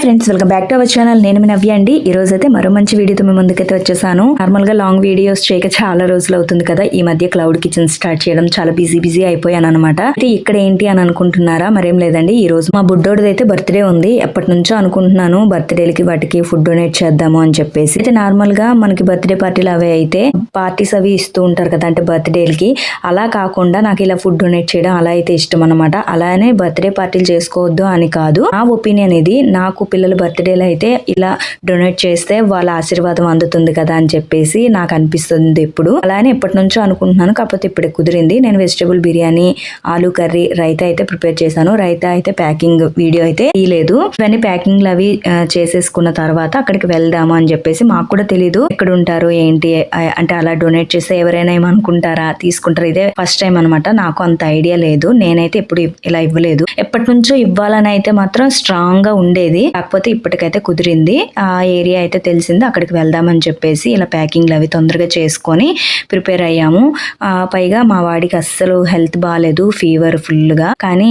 Friends welcome back to our channel నేను మీ నవ్య అండి. ఈ రోజు అయితే మరో మంచి వీడియోతో మీ ముందుకైతే వచ్చేసాను. నార్మల్గా లాంగ్ వీడియోస్ చేయక చాలా రోజులు అవుతుంది కదా. ఈ మధ్య క్లౌడ్ కిచెన్ స్టార్ట్ చేయడం చాలా బిజీ బిజీ అయిపోయాను అనమాట అయితే ఇక్కడ ఏంటి అని అనుకుంటున్నారా? మరేం లేదండి. ఈ రోజు మా బుడ్డోడిది అయితే బర్త్డే ఉంది. ఎప్పటి నుంచో అనుకుంటున్నాను బర్త్డేలకి వాటికి ఫుడ్ డొనేట్ చేద్దాము అని చెప్పేసి. అయితే నార్మల్గా మనకి బర్త్డే పార్టీలు అవి అయితే పార్టీస్ అవి ఇస్తూ ఉంటారు కదా అంటే బర్త్డేలకి అలా కాకుండా నాకు ఇలా ఫుడ్ డొనేట్ చేయడం అలా అయితే ఇష్టం అనమాట అలానే బర్త్డే పార్టీలు చేసుకోవద్దు అని కాదు. నా ఒపీనియన్ ఇది. నాకు పిల్లల బర్త్డేలు అయితే ఇలా డొనేట్ చేస్తే వాళ్ళ ఆశీర్వాదం అందుతుంది కదా అని చెప్పేసి నాకు అనిపిస్తుంది ఇప్పుడు అలానే ఎప్పటి నుంచో అనుకుంటున్నాను కాకపోతే ఇప్పుడు కుదిరింది. నేను వెజిటబుల్ బిర్యానీ ఆలు కర్రీ రైతా అయితే ప్రిపేర్ చేశాను. రైతా అయితే ప్యాకింగ్ వీడియో అయితే తీయలేదు ఇవన్నీ ప్యాకింగ్లు అవి చేసేసుకున్న తర్వాత అక్కడికి వెళ్దాము అని చెప్పేసి మాకు కూడా తెలీదు. ఎక్కడ ఉంటారు ఏంటి అంటే అలా డొనేట్ చేస్తే ఎవరైనా ఏమనుకుంటారా తీసుకుంటారా? ఇదే ఫస్ట్ టైం అనమాట నాకు అంత ఐడియా లేదు. నేనైతే ఎప్పుడు ఇలా ఇవ్వలేదు. ఎప్పటి నుంచో ఇవ్వాలని అయితే మాత్రం స్ట్రాంగ్గా ఉండేది. కాకపోతే ఇప్పటికైతే కుదిరింది. ఆ ఏరియా అయితే తెలిసింది. అక్కడికి వెళ్దామని చెప్పేసి ఇలా ప్యాకింగ్లు అవి తొందరగా చేసుకొని ప్రిపేర్ అయ్యాము. పైగా మా వాడికి అస్సలు హెల్త్ బాగాలేదు ఫీవర్ ఫుల్గా కానీ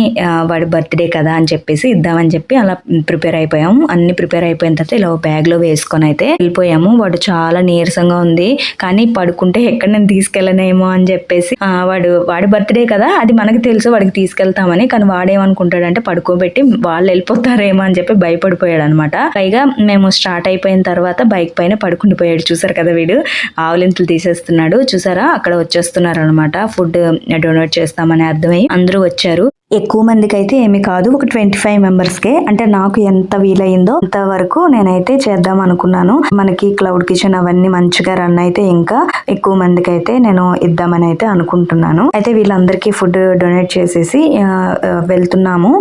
వాడి బర్త్డే కదా అని చెప్పేసి ఇద్దామని చెప్పి అలా ప్రిపేర్ అయిపోయాము. అన్ని ప్రిపేర్ అయిపోయిన తర్వాత ఇలా బ్యాగ్లో వేసుకొని అయితే వెళ్ళిపోయాము. వాడు చాలా నీరసంగా ఉంది. కానీ పడుకుంటే ఎక్కడ నేను తీసుకెళ్ళనేమో అని చెప్పేసి వాడు వాడి బర్త్డే కదా అది మనకి తెలుసు వాడికి తీసుకెళ్తామని. కానీ వాడేమనుకుంటాడంటే పడుకోబెట్టి వాళ్ళు వెళ్ళిపోతారేమో అని చెప్పి భయపడి పడిపోయాడు అనమాట పైగా మేము స్టార్ట్ అయిపోయిన తర్వాత బైక్ పైన పడుకుండిపోయాడు చూసారు కదా వీడు? ఆవులింతలు తీసేస్తున్నాడు. చూసారా? అక్కడ వచ్చేస్తున్నారు అనమాట ఫుడ్ డొనేట్ చేస్తామని అర్థమై అందరూ వచ్చారు. ఎక్కువ మందికి అయితే ఏమి కాదు. ఒక ట్వంటీ ఫైవ్ మెంబర్స్కే అంటే నాకు ఎంత వీలైందో అంతవరకు నేనైతే చేద్దాం అనుకున్నాను. మనకి క్లౌడ్ కిచెన్ అవన్నీ మంచిగా రన్ అయితే ఇంకా ఎక్కువ మందికి అయితే నేను ఇద్దామని అయితే అనుకుంటున్నాను. అయితే వీళ్ళందరికీ ఫుడ్ డొనేట్ చేసేసి వెళ్తున్నాము.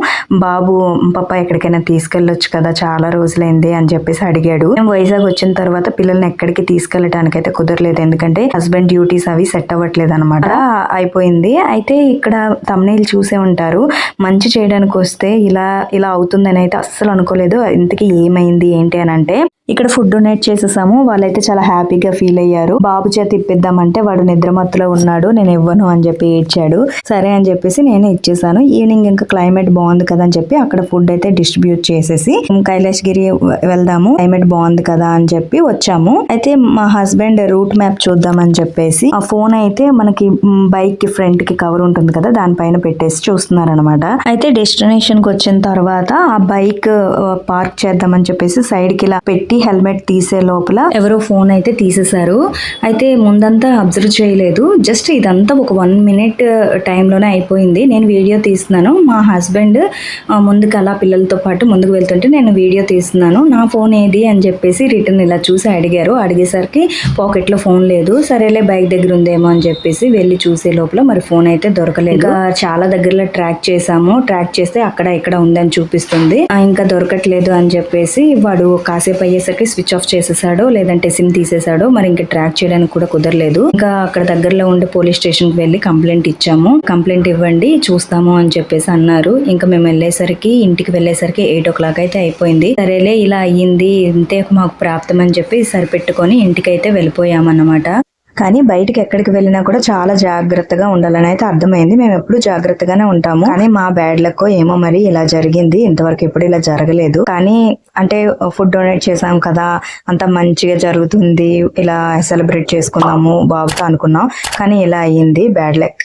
బాబు పప్ప ఎక్కడికైనా తీసుకెళ్ళొచ్చు కదా చాలా రోజులైంది అని చెప్పేసి అడిగాడు. మేము వైజాగ్ వచ్చిన తర్వాత పిల్లల్ని ఎక్కడికి తీసుకెళ్ళడానికి అయితే కుదరలేదు. ఎందుకంటే హస్బెండ్ డ్యూటీస్ అవి సెట్ అవ్వట్లేదు అనమాట అయిపోయింది. అయితే ఇక్కడ తమ్నేల్ చూసే ఉంటారు. మంచి చేయడానికి వస్తే ఇలా ఇలా అవుతుందని అయితే అస్సలు అనుకోలేదు. ఇంతకీ ఏమైంది ఏంటి అని అంటే ఇక్కడ ఫుడ్ డొనేట్ చేసేసాము. వాళ్ళైతే చాలా హ్యాపీగా ఫీల్ అయ్యారు. బాబు చేతి ఇప్పిద్దామంటే వాడు నిద్రమత్తులో ఉన్నాడు. నేను ఇవ్వను అని చెప్పి ఏడ్చాడు. సరే అని చెప్పేసి నేను ఇచ్చేసాను. ఈవినింగ్ ఇంకా క్లైమేట్ బాగుంది కదా అని చెప్పి అక్కడ ఫుడ్ అయితే డిస్ట్రిబ్యూట్ చేసేసి కైలాష్ గిరి వెళ్దాము. క్లైమేట్ బాగుంది కదా అని చెప్పి వచ్చాము. అయితే మా హస్బెండ్ రూట్ మ్యాప్ చూద్దామని చెప్పేసి ఆ ఫోన్ అయితే మనకి బైక్కి ఫ్రంట్కి కవర్ ఉంటుంది కదా దానిపైన పెట్టేసి చూస్తున్నారు అనమాట అయితే డెస్టినేషన్కి వచ్చిన తర్వాత ఆ బైక్ పార్క్ చేద్దామని చెప్పేసి సైడ్కి ఇలా పెట్టి హెల్మెట్ తీసే లోపల ఎవరో ఫోన్ అయితే తీసేశారు. అయితే ముందంతా అబ్జర్వ్ చేయలేదు. జస్ట్ ఇదంతా ఒక వన్ మినిట్ టైంలోనే అయిపోయింది. నేను వీడియో తీస్తున్నాను. మా హస్బెండ్ ముందుకు అలా పిల్లలతో పాటు ముందుకు వెళ్తుంటే నేను వీడియో తీస్తున్నాను. నా ఫోన్ ఏది అని చెప్పేసి రిటర్న్ ఇలా చూసి అడిగారు. అడిగేసరికి పాకెట్లో ఫోన్ లేదు. సరేలే బైక్ దగ్గర ఉందేమో అని చెప్పేసి వెళ్ళి చూసే లోపల మరి ఫోన్ అయితే దొరకలేదు. చాలా దగ్గరలో ట్రాక్ చేసాము ట్రాక్ చేస్తే అక్కడ ఇక్కడ ఉందని చూపిస్తుంది. ఆ, ఇంకా దొరకట్లేదు అని చెప్పేసి వాడు కాసేపు అయ్యేసరికి స్విచ్ ఆఫ్ చేసేసాడు లేదంటే సిమ్ తీసేసాడు మరి ఇంకా ట్రాక్ చేయడానికి కూడా కుదరలేదు. ఇంకా అక్కడ దగ్గరలో ఉండే పోలీస్ స్టేషన్కి వెళ్ళి కంప్లైంట్ ఇచ్చాము. కంప్లైంట్ ఇవ్వండి చూస్తాము అని చెప్పేసి అన్నారు. ఇంకా మేము వెళ్ళేసరికి ఇంటికి వెళ్ళేసరికి ఎయిట్ ఓ క్లాక్ అయితే అయిపోయింది. సరేలే ఇలా అయ్యింది ఇంతే మాకు ప్రాప్తం అని చెప్పి సరిపెట్టుకొని ఇంటికైతే వెళ్ళిపోయామన్నమాట. కానీ బయటకు ఎక్కడికి వెళ్ళినా కూడా చాలా జాగ్రత్తగా ఉండాలని అయితే అర్థమైంది. మేము ఎప్పుడు జాగ్రత్తగానే ఉంటాము. కానీ మా బ్యాడ్ లక్ ఏమో మరి ఇలా జరిగింది. ఇంతవరకు ఎప్పుడు ఇలా జరగలేదు. కానీ అంటే ఫుడ్ డొనేట్ చేసాం కదా అంత మంచిగా జరుగుతుంది ఇలా సెలబ్రేట్ చేసుకుందాము బాబుతో అనుకున్నాం. కానీ ఇలా అయ్యింది. Bad luck